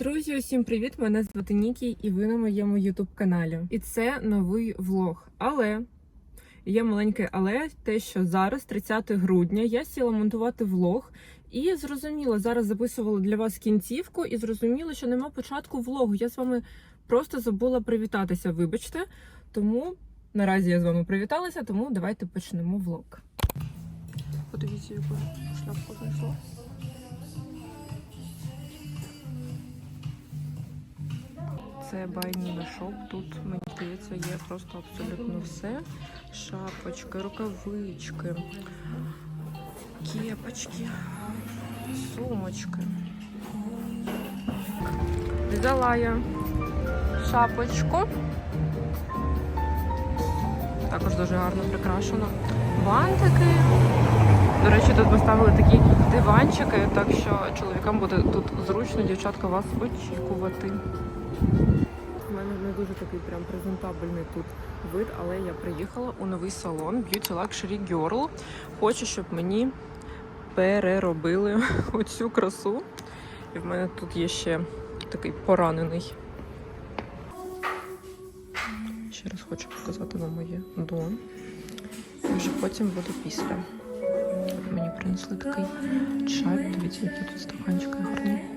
Друзі, усім привіт! Мене звати Нікі, і ви на моєму ютуб каналі. І це новий влог. Але є маленьке але те, що зараз, 30 грудня, я сіла монтувати влог. І зрозуміла, зараз записувала для вас кінцівку, і зрозуміла, що нема початку влогу. Я з вами просто забула привітатися. Вибачте. Тому наразі я з вами привіталася, тому давайте почнемо влог. Подивіться, яку шляпку знайшла. Це байніна шоп. Тут мені здається є просто абсолютно все. Шапочки, рукавички, кепочки, сумочки. Взяла я шапочку. Також дуже гарно прикрашено. Бантики. До речі, тут поставили такі диванчики, так що чоловікам буде тут зручно, дівчатка, вас очікувати. Дуже такий прям презентабельний тут вид, але я приїхала у новий салон Beauty Luxury Girl. Хочу, щоб мені переробили оцю красу. І в мене тут є ще такий поранений. Ще раз хочу показати вам моє до. І вже потім буде після. Мені принесли такий чай. Дивіться, які тут стаканчики гарні.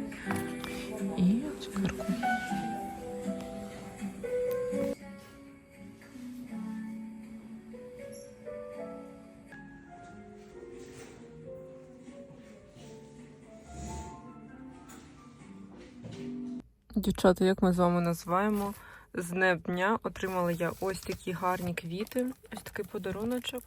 Дівчата, як ми з вами називаємо, з днем дня отримала я ось такі гарні квіти. Ось такий подаруночок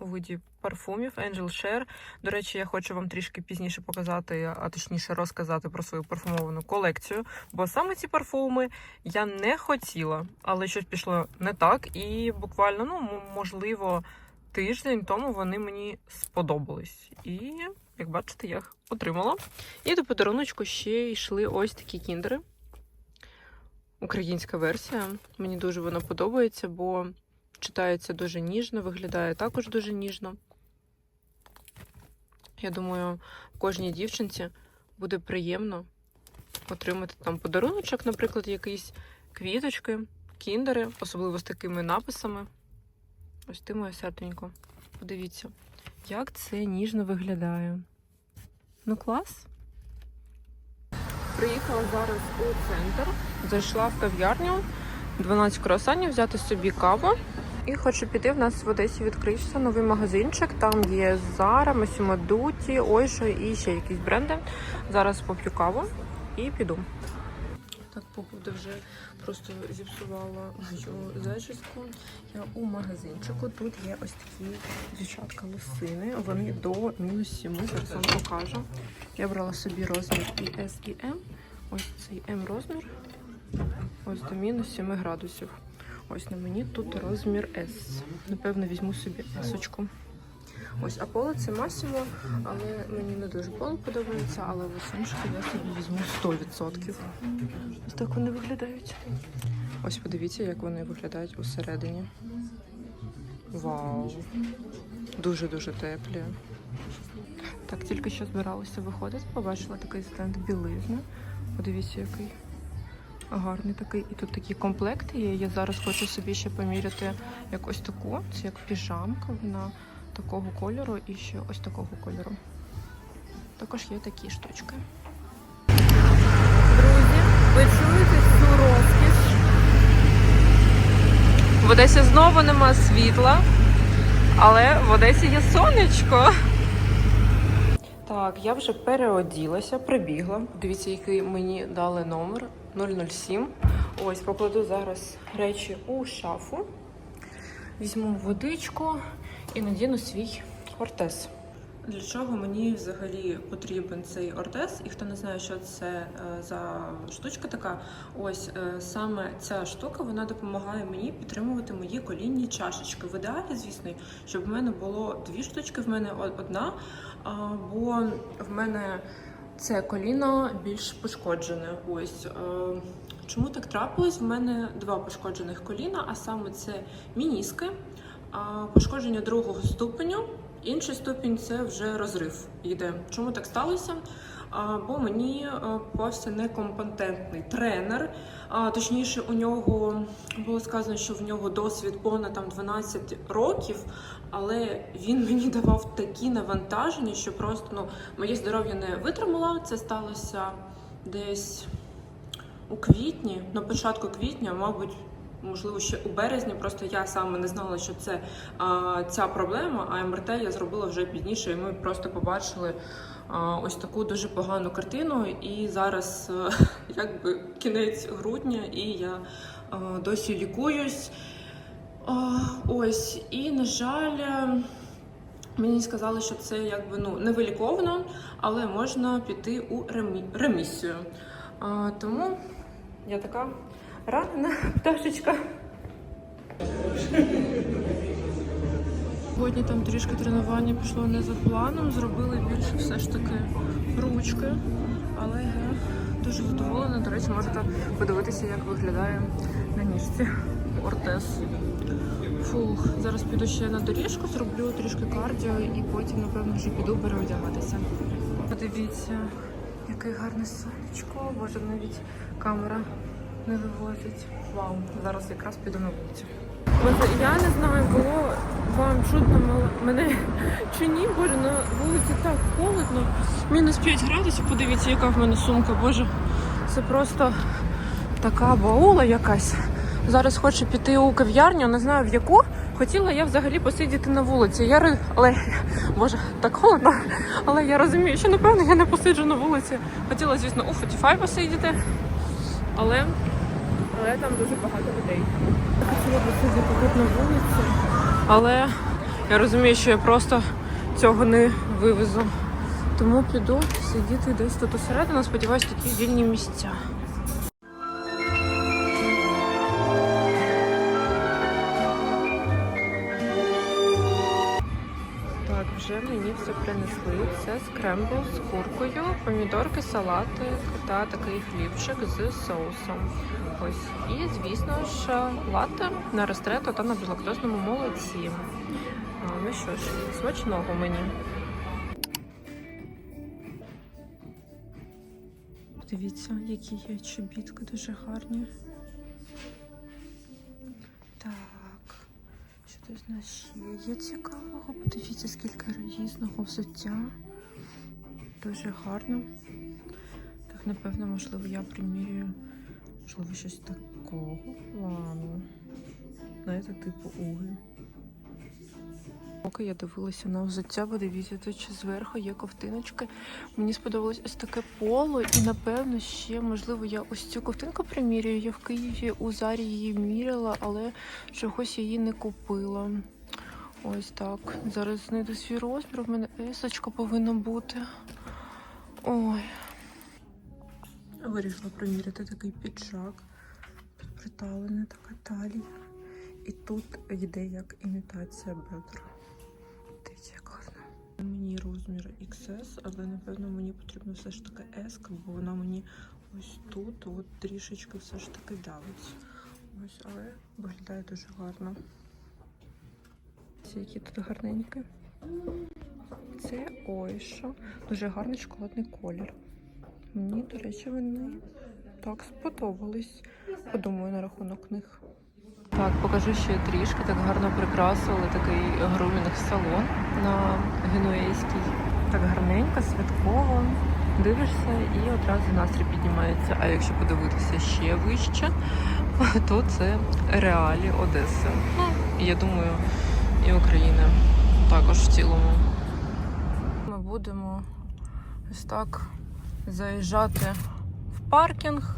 у виді парфумів Angel Share. До речі, я хочу вам трішки пізніше показати, а точніше розказати про свою парфумовану колекцію. Бо саме ці парфуми я не хотіла, але щось пішло не так. І буквально, ну можливо, тиждень тому вони мені сподобались. І як бачите, я їх отримала. І до подаруночку ще йшли ось такі кіндери. Українська версія. Мені дуже вона подобається, бо читається дуже ніжно, виглядає також дуже ніжно. Я думаю, кожній дівчинці буде приємно отримати там подаруночок, наприклад, якісь квіточки, кіндери, особливо з такими написами. Ось ти моє серденько. Подивіться, як це ніжно виглядає. Ну, клас. Приїхала зараз у центр, зайшла в кав'ярню, 12 круасанів, взяти собі каву. І хочу піти. В нас в Одесі відкрився новий магазинчик. Там є Zara, Massimo Dutti, Ойшо і ще якісь бренди. Зараз поп'ю каву і піду. Так, погода вже просто зіпсувала мою зачіску. Я у магазинчику. Тут є ось такі дівчатка лосини. Вони до мінус 7. Зараз вам покажу. Я брала собі розмір і S, і M. Ось цей М розмір. Ось до мінус 7 градусів. Ось на мені тут розмір S. Напевно, візьму собі S-очку. Ось, а поло це Massimo, але мені не дуже поло подобається, але лосинчики я собі візьму 100%. Ось так вони виглядають. Ось подивіться, як вони виглядають усередині. Вау! Дуже-дуже теплі. Так, тільки що збиралася виходити, побачила такий стенд білизни. Подивіться, який гарний такий. І тут такі комплекти є. Я зараз хочу собі ще поміряти якось таку. Це як піжамка, вона такого кольору і ще ось такого кольору. Також є такі штучки. Друзі, ви чуєте цю розкіш? В Одесі знову нема світла, але в Одесі є сонечко. Так, я вже переоділася, прибігла. Дивіться, який мені дали номер 007. Ось покладу зараз речі у шафу. Візьму водичку і надіну свій ортез. Для чого мені взагалі потрібен цей ортез? І хто не знає, що це е, за штучка така, ось е, саме ця штука вона допомагає мені підтримувати мої колінні чашечки. В ідеалі, звісно, щоб в мене було дві штучки, в мене одна, бо в мене це коліно більш пошкоджене. Ось е, чому так трапилось? В мене два пошкоджених коліна, а саме це мініски, пошкодження другого ступеню. Інший ступінь це вже розрив йде. Чому так сталося? бо мені е, попався некомпетентний тренер. Точніше, у нього було сказано, що в нього досвід понад там 12 років, але він мені давав такі навантаження, що просто ну, моє здоров'я не витримало. Це сталося десь у квітні, на початку квітня, мабуть. Можливо, ще у березні, просто я саме не знала, що це а, ця проблема. А МРТ я зробила вже пізніше, і ми просто побачили а, ось таку дуже погану картину. І зараз е, якби кінець грудня, і я а, досі лікуюсь. А, ось, і на жаль. е, Мені сказали, що це якби ну не виліковано, але можна піти у ремі... ремісію. А, тому я така ранена пташечка. Сьогодні там трішки тренування пішло не за планом, зробили більше все ж таки ручки. Але я дуже задоволена. До речі, можете подивитися, як виглядає на ніжці ортез. Фух, зараз піду ще на доріжку, зроблю трішки кардіо і потім, напевно, вже піду переодягатися. Подивіться, яке гарне сонечко. Боже, навіть камера не вивозить. Вау, зараз якраз піду на вулицю. Боже, я не знаю, було вам чутно мене чи ні. Боже, на вулиці так холодно. Мінус 5 градусів, подивіться, яка в мене сумка. Боже, це просто така баула якась. Зараз хочу піти у кав'ярню, не знаю в яку. Хотіла я взагалі посидіти на вулиці. Я але боже, так холодно. Але я розумію, що напевно я не посиджу на вулиці. Хотіла, звісно, у Spotify посидіти, але, але там дуже багато людей. Хотіла посидіти тут на вулиці, але я розумію, що я просто цього не вивезу. Тому піду сидіти десь тут усередину. Сподіваюсь, такі вільні місця. Вже мені все принесли. Це скрембл з куркою, помідорки, салати та такий хлібчик з соусом. Ось. І, звісно ж, латте на рестрето та на безлактозному молоці. Ну що ж, смачного мені. Дивіться, які є чобітки дуже гарні. Тут у нас ще є цікавого? Подивіться, скільки різного взуття. Дуже гарно. Так, напевно, можливо, я примірюю, можливо, щось такого плану. Знаєте, типу уги. Поки я дивилася на взуття, подивіться, тут ще зверху є ковтиночки. Мені сподобалось ось таке поло, і напевно ще, можливо, я ось цю ковтинку примірюю. Я в Києві у Зарі її міряла, але чогось її не купила. Ось так. Зараз знайду свій розмір. У мене есочка повинна бути. Ой. Вирішила приміряти такий піджак. Тут приталена така талія. І тут йде як імітація бедра. Дивіться, як гарно. Мені розмір XS, але напевно мені потрібно все ж таки S, бо вона мені ось тут от трішечки все ж таки давить. Ось, але виглядає дуже гарно. Ці які тут гарненькі. Це ой що. Дуже гарний шоколадний колір. Мені, до речі, вони так сподобались. Подумаю на рахунок них. Так, покажу ще трішки. Так гарно прикрасили такий грумінг салон на генуейський. Так гарненько, святково. Дивишся і одразу настрій піднімається. А якщо подивитися ще вище, то це реалі Одеси. Ну, я думаю, і України також в цілому. Ми будемо ось так заїжджати в паркінг.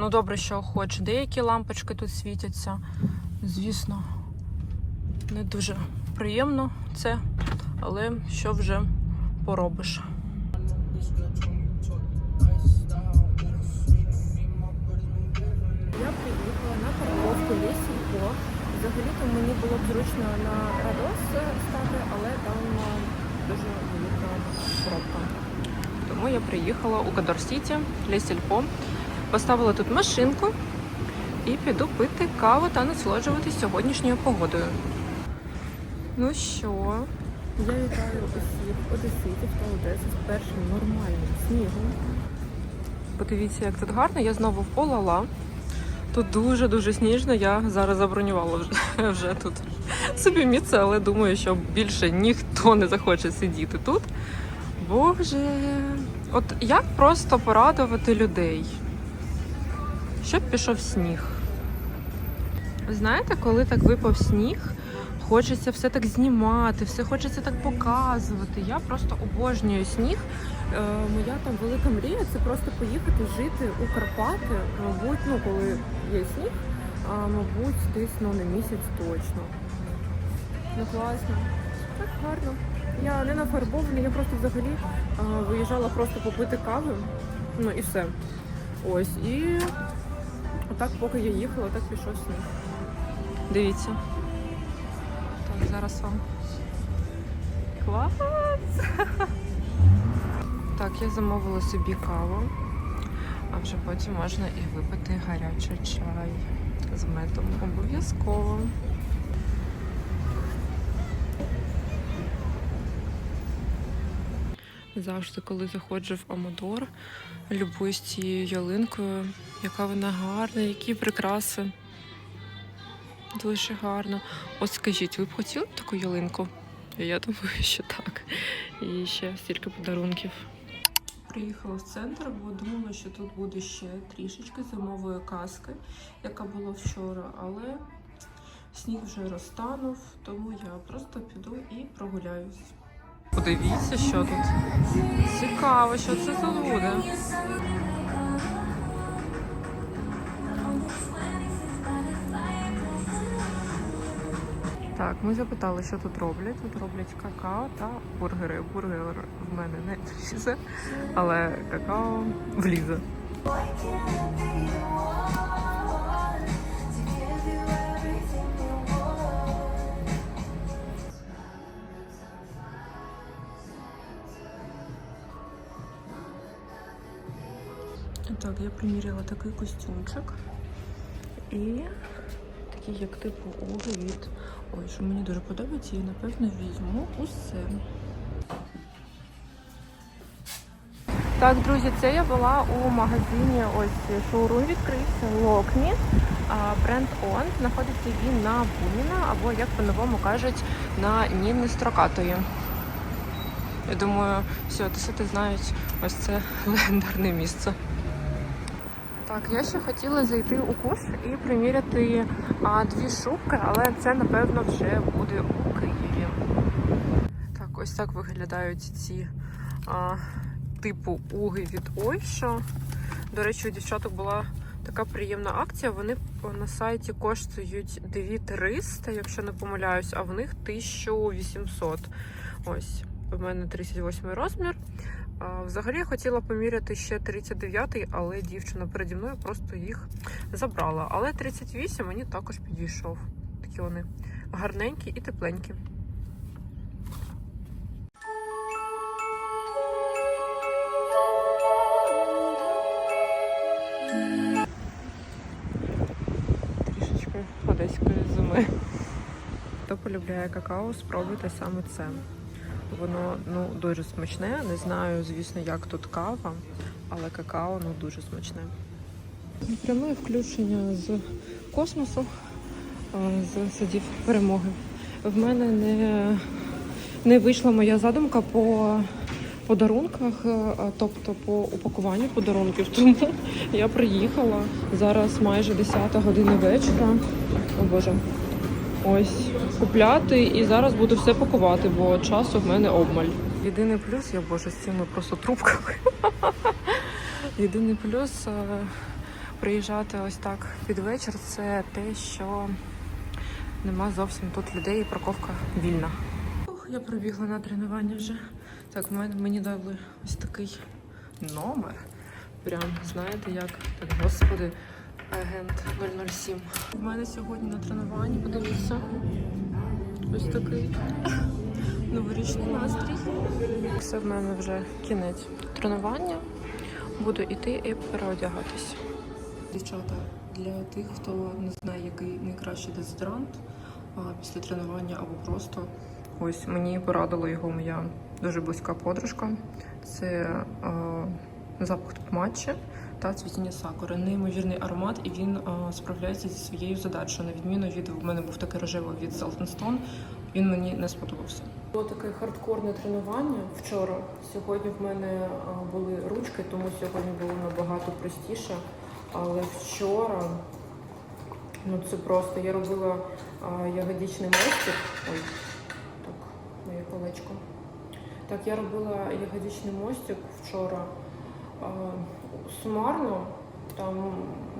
Ну, добре, що хоч деякі лампочки тут світяться. Звісно, не дуже приємно це, але що вже поробиш. Я приїхала на парковку Лісівко. Взагалі-то мені було б зручно на Радос стати, але там е, дуже велика пробка. Тому я приїхала у Кадор Сіті, Лісільпо. Поставила тут машинку і піду пити каву та насолоджуватись сьогоднішньою погодою. Ну що, Я вітаю усіх одеситів та Одеси з першим нормальним снігом. Подивіться, як тут гарно. Я знову в Олала. Тут дуже-дуже сніжно. Я зараз забронювала вже, вже тут собі місце, але думаю, що більше ніхто не захоче сидіти тут. Боже, от як просто порадувати людей, щоб пішов сніг. Знаєте, коли так випав сніг, хочеться все так знімати, все хочеться так показувати. Я просто обожнюю сніг. Е, моя там велика мрія це просто поїхати жити у Карпати, мабуть, ну коли є сніг, а мабуть, десь ну, на місяць точно. Ну класно, так гарно. Я не нафарбована, я просто взагалі а, виїжджала просто попити кави. Ну і все. Ось. І отак, поки я їхала, так пішов сніг. Дивіться. Так, зараз вам. Клас! Так, я замовила собі каву, а вже потім можна і випити гарячий чай з медом. Обов'язково. Завжди, коли заходжу в Амодор, любуюсь цією ялинкою, яка вона гарна, які прикраси. Дуже гарно. От скажіть, ви б хотіли таку ялинку? Я думаю, що так. І ще стільки подарунків. Приїхала в центр, бо думала, що тут буде ще трішечки зимової казки, яка була вчора, але сніг вже розтанув, тому я просто піду і прогуляюсь. Подивіться, що тут. Цікаво, що це тут буде. Так, ми запитали, що тут роблять. Тут роблять какао та бургери. Бургер в мене не влізе, але какао влізе. Приміряла такий костюмчик. І такий, як типу уги від. Ой, що мені дуже подобається, я напевно візьму усе. Так, друзі, це я була у магазині. Ось шоурум відкрився Локмі. Бренд On. Знаходиться він на Буміна, або, як по-новому кажуть, на Ніни Строкатої. Я думаю, всі одесити знають ось це легендарне місце. Так, я ще хотіла зайти у куш і приміряти а, дві шубки, але це, напевно, вже буде у Києві. Так, ось так виглядають ці а, типу уги від Ойшо. До речі, у дівчаток була така приємна акція. Вони на сайті коштують 2300, якщо не помиляюсь, а в них 1800. Ось, у мене 38 розмір. Взагалі я хотіла поміряти ще 39-й, але дівчина переді мною просто їх забрала. Але 38 мені також підійшов. Такі вони гарненькі і тепленькі. Трішечки одеської зими. Хто полюбляє какао, спробуйте саме це. Воно ну дуже смачне. Не знаю, звісно, як тут кава, але какао ну дуже смачне. Пряме включення з космосу, з садів перемоги. В мене не, не вийшла моя задумка по подарунках, тобто по упакуванню подарунків. Тому я приїхала зараз майже 10 година вечора. О Боже. Ось купляти і зараз буду все пакувати, бо часу в мене обмаль. Єдиний плюс, я боже, з цими просто трубками. Єдиний плюс е, приїжджати ось так під вечір це те, що нема зовсім тут людей і парковка вільна. Ух, я прибігла на тренування вже. Так, в мене мені дали ось такий номер. Прям знаєте як? Так, господи, агент 007. У мене сьогодні на тренуванні, подивіться. Ось такий новорічний настрій. Це в мене вже кінець тренування. Буду йти і переодягатись. Дівчата, для тих, хто не знає, який найкращий дезодорант після тренування або просто Ось мені порадила його моя дуже близька подружка. Це е, запах матчі та цвітіння сакури. Неймовірний аромат, і він е, справляється зі своєю задачею. На відміну від у мене був такий рожевий від Stone, він мені не сподобався. Було таке хардкорне тренування вчора. Сьогодні в мене е, були ручки, тому сьогодні було набагато простіше. Але вчора ну це просто я робила а, ягодичний мостик. Ой, так, моє колечко. Так, я робила ягодичний мостик вчора. Сумарно там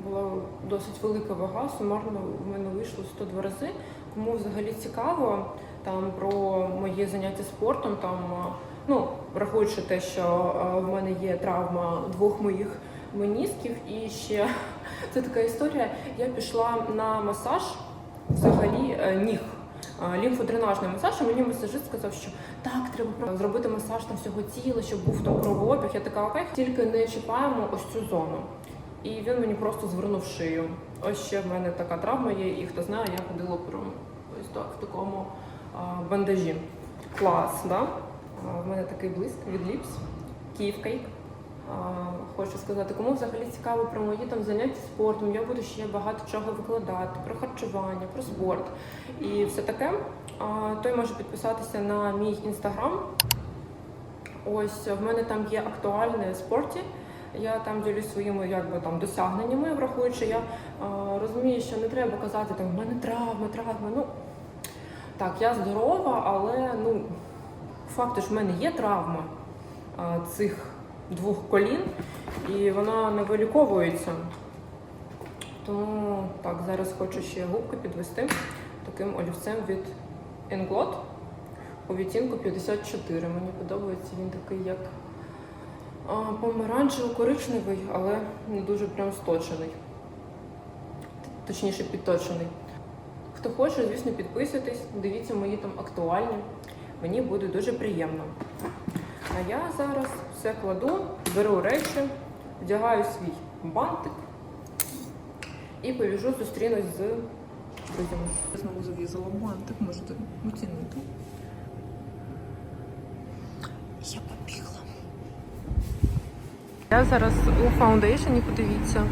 була досить велика вага, сумарно в мене вийшло 102 рази. Кому взагалі цікаво там про моє заняття спортом, там ну враховуючи те, що в мене є травма двох моїх менісків, і ще це така історія. Я пішла на масаж взагалі е, ніг. Лімфодренажний масаж, і мені масажист сказав, що так, треба зробити масаж там всього тіла, щоб був там кровообіг. Я така окей, тільки не чіпаємо ось цю зону. І він мені просто звернув шию. Ось ще в мене така травма є, і хто знає, я ходила про ось так в такому бандажі. Клас, да? В мене такий блиск від ліпс, Київ кейк. А, Хочу сказати, кому взагалі цікаво про мої там заняття спортом. Я буду ще багато чого викладати про харчування, про спорт і все таке. Той може підписатися на мій інстаграм. Ось в мене там є актуальне спорті. Я там ділюсь своїми якби там досягненнями, врахуючи, я розумію, що не треба казати там в мене травма, травма. Ну так, я здорова, але ну факт, що в мене є травма цих двох колін, і вона не виліковується. Тому так, зараз хочу ще губки підвести таким олівцем від Inglot у відтінку 54. Мені подобається він такий як помаранчево-коричневий, але не дуже прям сточений. Точніше, підточений. Хто хоче, звісно, підписуйтесь, дивіться мої там актуальні. Мені буде дуже приємно. А я зараз все кладу, беру речі, вдягаю свій бантик і побіжу зустрінусь з друзями. Знову зав'язала бантик, можете оцінити. Я побігла. Я зараз у фаундейшені, подивіться.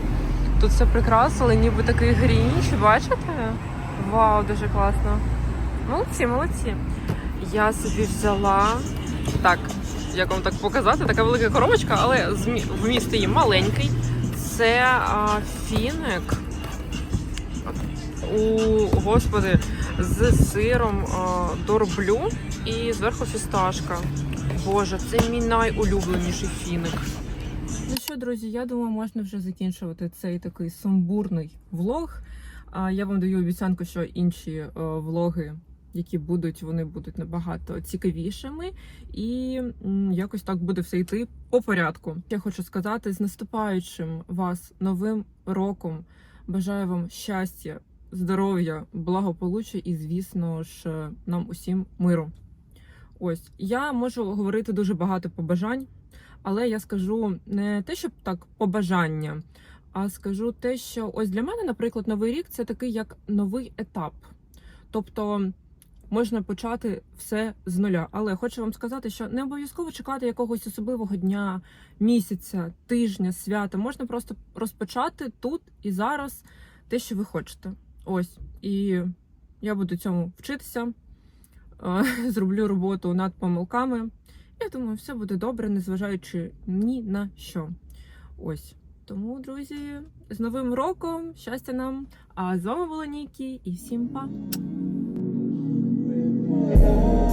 Тут все прикрасили, ніби такий грінч, бачите? Вау, дуже класно. Молодці, молодці. Я собі взяла. Так, як вам так показати, така велика коробочка, але вміст її маленький. Це а, фіник. У господи, з сиром а, дорблю і зверху фісташка. Боже, це мій найулюбленіший фіник. Ну що, друзі, я думаю, можна вже закінчувати цей такий сумбурний влог. Я вам даю обіцянку, що інші е, влоги, які будуть, вони будуть набагато цікавішими, і якось так буде все йти по порядку. Я хочу сказати з наступаючим вас новим роком. Бажаю вам щастя, здоров'я, благополуччя і, звісно ж, нам усім миру. Ось я можу говорити дуже багато побажань, але я скажу не те, щоб так побажання, а скажу те, що ось для мене, наприклад, новий рік це такий як новий етап. Тобто можна почати все з нуля. Але хочу вам сказати, що не обов'язково чекати якогось особливого дня, місяця, тижня, свята. Можна просто розпочати тут і зараз те, що ви хочете. Ось. І я буду цьому вчитися, е, зроблю роботу над помилками. Я думаю, все буде добре, незважаючи ні на що. Ось. Тому, друзі, з Новим роком, щастя нам! А з вами була Нікі і всім па! Oh.